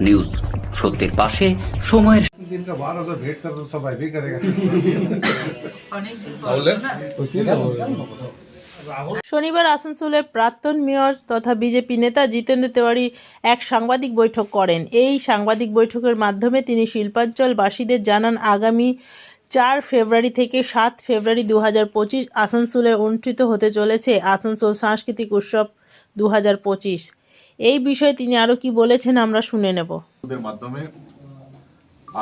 News সত্যের পাশে সময়ের दिन का बारह सौ भेंट कर तो सब भी करेगा শনিবার আসানসোলের প্রাক্তন মেয়র তথা বিজেপি নেতা জিতেন্দ্র তেওয়ারি এক সাংবাদিক বৈঠক করেন এই সাংবাদিক বৈঠকের মাধ্যমে তিনি শিল্পাঞ্চলবাসীদের জানান আগামী চার ফেব্রুয়ারি থেকে সাত ফেব্রুয়ারি দু হাজার পঁচিশ আসানসোলে অনুষ্ঠিত হতে চলেছে আসানসোল সাংস্কৃতিক উৎসব দু হাজার পঁচিশ এই বিষয়ে তিনি আরও কি বলেছেন আমরা শুনে নেব ওদের মাধ্যমে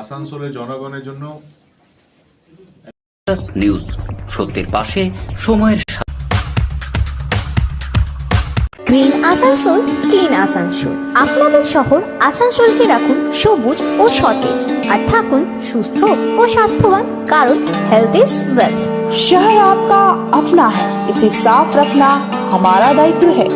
আসানসোলের জনগণের জন্য নিউজ সত্যের পাশে সময়ের গ্রিন আসানসোল ক্লিন আসানসোল আপনাদের শহর আসানসোলকে রাখুন সবুজ ও সতেজ আর থাকুন সুস্থ ও স্বাস্থ্যবান কারণ হেলথ ইজ ওয়েলথ शहर आपका अपना है इसे साफ रखना हमारा दायित्व है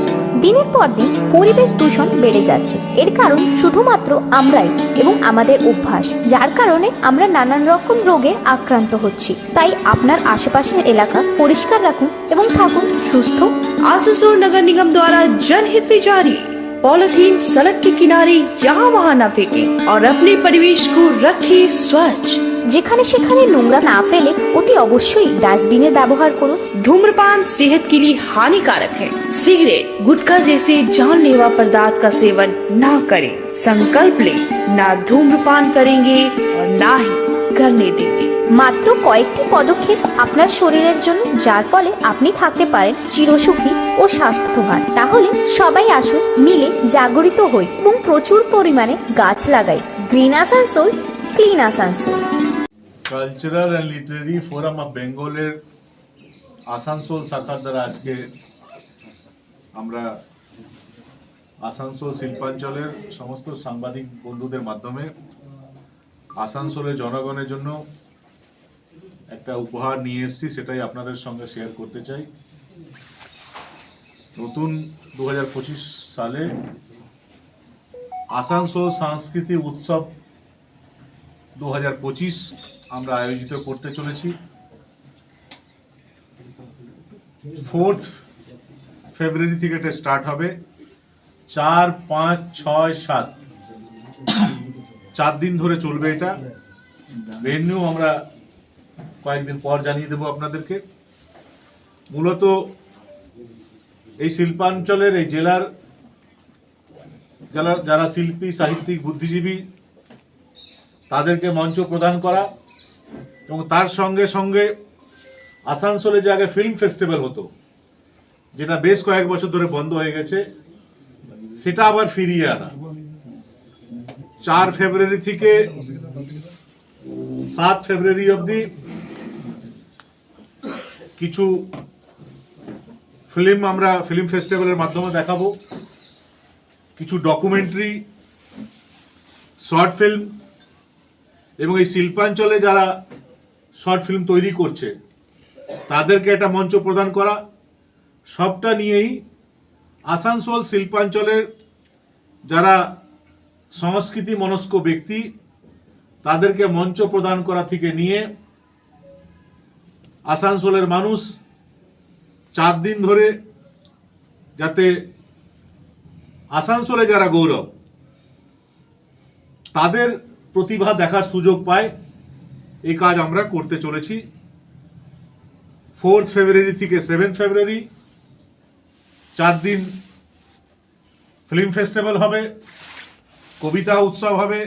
দিনের পর দিন পরিবেশ দূষণ বেড়ে যাচ্ছে এর কারণ শুধুমাত্র আমরাই এবং আমাদের অভ্যাস যার কারণে আমরা নানান রকম রোগে আক্রান্ত হচ্ছি তাই আপনার আশেপাশের এলাকা পরিষ্কার রাখুন এবং থাকুন সুস্থ आसुसोल नगर निगम द्वारा जनहित में जारी पॉलिथीन सड़क के किनारे यहाँ वहाँ न फेंके और अपने परिवेश को रखे स्वच्छ যেখানে সেখানে নোংরা না ফেলে অতি অবশ্যই ডাস্টবিনের ব্যবহার করুন धूम्रपान सेहत के लिए हानिकारक है सिगरेट गुटखा जैसे जानलेवा पदार्थ का सेवन न करें संकल्प ले ना धूम्रपान करेंगे और ना ही करने देंगे মাত্র কয়েকটি পদক্ষেপ আপনার শরীরের জন্য যার ফলে আপনি থাকতে পারেন চিরসুখী ও স্বাস্থ্যবান তাহলে সবাই আসুন মিলে জাগরিত হই এবং প্রচুর পরিমাণে গাছ লাগাই green Asansol clean Asansol Cultural and literary forum of বেঙ্গলের আসানসোল শাখার দ্বারা আজকে আমরা আসানসোল শিল্পাঞ্চলের সমস্ত সাংবাদিক বন্ধুদের মাধ্যমে আসানসোলের জনগণের জন্য একটা উপহার নিয়ে এসেছি, সেটাই আপনাদের সঙ্গে শেয়ার করতে চাই। নতুন দু হাজার পঁচিশ সালে আসানসোল সাংস্কৃতিক উৎসব দু হাজার পঁচিশ আমরা আয়োজিত করতে চলেছি। ফোর্থ ফেব্রুয়ারি থেকে এটা স্টার্ট হবে। চার, পাঁচ, ছয়, সাত। চার দিন ধরে চলবে এটা। ভেন্যু আমরা কয়েকদিন পর জানিয়ে দেবো আপনাদেরকে। মূলত এই শিল্পাঞ্চলের, এই জেলার যারা যারা শিল্পী, সাহিত্যিক, বুদ্ধিজীবী, তাদেরকে মঞ্চ প্রদান করা। এবং তার সঙ্গে সঙ্গে আসানসোলে যে আগে ফিল্ম ফেস্টিভ্যাল হতো, যেটা বেশ কয়েক বছর ধরে বন্ধ হয়ে গেছে, সেটা আবার ফিরিয়ে আনা। চার ফেব্রুয়ারি থেকে সাত ফেব্রুয়ারি অবধি কিছু ফিল্ম আমরা ফিল্ম ফেস্টিভ্যালের মাধ্যমে দেখাবো। কিছু ডকুমেন্টারি শর্ট ফিল্ম এবং এই শিল্পাঞ্চলে যারা শর্ট ফিল্ম তৈরি করছে, তাদেরকে একটা মঞ্চ প্রদান করা, সবটা নিয়েই আসানসোল শিল্পাঞ্চলের যারা সংস্কৃতি মনস্ক ব্যক্তি, তাদেরকে মঞ্চ প্রদান করা থেকে নিয়ে আসানসোলের মানুষ চার দিন ধরে যাতে আসানসোলে যারা গৌরব, তাদের প্রতিভা দেখার সুযোগ পায়। এই কাজ আমরা করতে চলেছি। ফোর্থ ফেব্রুয়ারি থেকে সেভেন্থ ফেব্রুয়ারি চার দিন ফিল্ম ফেস্টিভ্যাল হবে, কবিতা উৎসব হবে,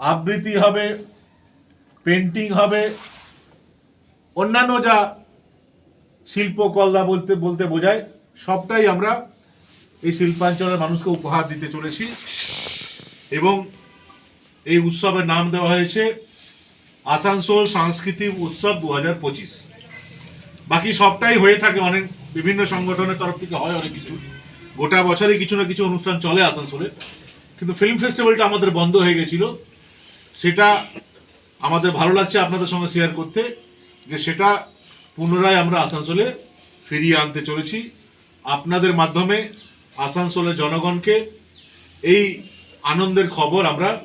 আবৃত্তি হবে পেন্টিং হবে, অন্যান্য যা শিল্পকলা বলতে বলতে বোঝায়, সবটাই আমরা এই শিল্পাঞ্চলের মানুষকে উপহার দিতে চলেছি। এবং এই উৎসবের নাম দেওয়া হয়েছে আসানসোল সাংস্কৃতিক উৎসব দু হাজার পঁচিশ। বাকি সবটাই হয়ে থাকে অনেক বিভিন্ন সংগঠনের তরফ থেকে হয় অনেক কিছু। গোটা বছরই কিছু না কিছু অনুষ্ঠান চলে আসানসোলে। কিন্তু ফিল্ম ফেস্টিভ্যালটা আমাদের বন্ধ হয়ে গেছিল। সেটা আমাদের ভালো লাগছে আপনাদের সঙ্গে শেয়ার করতে, যে সেটা পুনরায় আমরা আসানসোলে ফিরিয়ে আনতে চলেছি। আপনাদের মাধ্যমে আসানসোলের জনগণকে এই আনন্দের খবর আমরা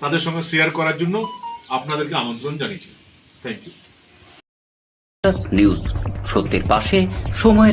তাদের সঙ্গে শেয়ার করার জন্য আপনাদেরকে আমন্ত্রণ জানিয়েছি। থ্যাংক ইউ নিউজ সত্যের পাশে সময়ের